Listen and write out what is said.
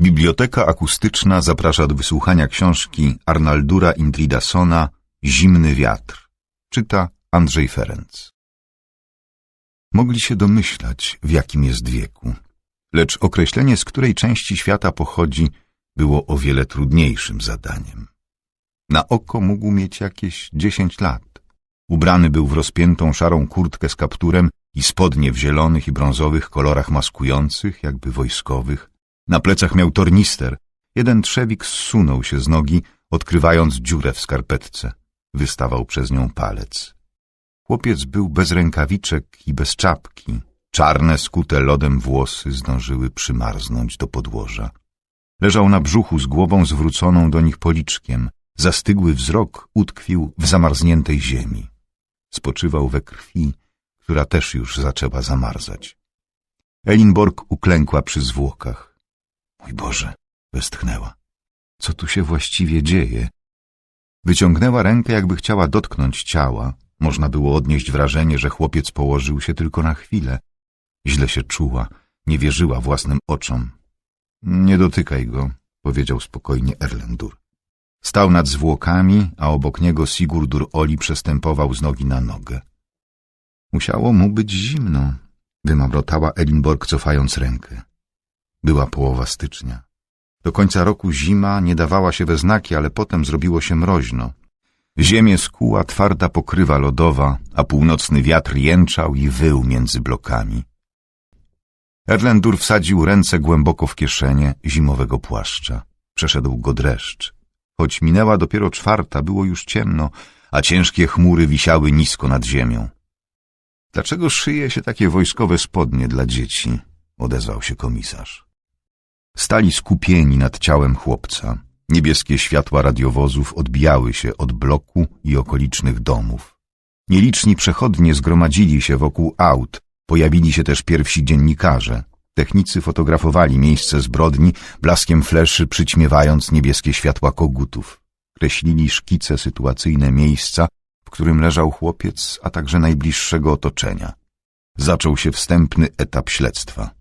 Biblioteka akustyczna zaprasza do wysłuchania książki Arnaldura Indridasona Zimny wiatr. Czyta Andrzej Ferenc. Mogli się domyślać, w jakim jest wieku, lecz określenie, z której części świata pochodzi, było o wiele trudniejszym zadaniem. Na oko mógł mieć jakieś dziesięć lat. Ubrany był w rozpiętą szarą kurtkę z kapturem i spodnie w zielonych i brązowych kolorach maskujących, jakby wojskowych. Na plecach miał tornister. Jeden trzewik zsunął się z nogi, odkrywając dziurę w skarpetce. Wystawał przez nią palec. Chłopiec był bez rękawiczek i bez czapki. Czarne, skute lodem włosy zdążyły przymarznąć do podłoża. Leżał na brzuchu z głową zwróconą do nich policzkiem. Zastygły wzrok utkwił w zamarzniętej ziemi. Spoczywał we krwi, która też już zaczęła zamarzać. Elinborg uklękła przy zwłokach. Mój Boże, westchnęła. Co tu się właściwie dzieje? Wyciągnęła rękę, jakby chciała dotknąć ciała. Można było odnieść wrażenie, że chłopiec położył się tylko na chwilę. Źle się czuła, nie wierzyła własnym oczom. Nie dotykaj go, powiedział spokojnie Erlendur. Stał nad zwłokami, a obok niego Sigurdur Oli przestępował z nogi na nogę. Musiało mu być zimno, wymamrotała Elinborg cofając rękę. Była połowa stycznia. Do końca roku zima nie dawała się we znaki, ale potem zrobiło się mroźno. Ziemię skuła twarda pokrywa lodowa, a północny wiatr jęczał i wył między blokami. Erlendur wsadził ręce głęboko w kieszenie zimowego płaszcza. Przeszedł go dreszcz. Choć minęła dopiero czwarta, było już ciemno, a ciężkie chmury wisiały nisko nad ziemią. Dlaczego szyje się takie wojskowe spodnie dla dzieci? odezwał się komisarz. Stali skupieni nad ciałem chłopca. Niebieskie światła radiowozów odbijały się od bloku i okolicznych domów. Nieliczni przechodnie zgromadzili się wokół aut, pojawili się też pierwsi dziennikarze. Technicy fotografowali miejsce zbrodni, blaskiem fleszy przyćmiewając niebieskie światła kogutów. Kreślili szkice sytuacyjne miejsca, w którym leżał chłopiec, a także najbliższego otoczenia. Zaczął się wstępny etap śledztwa.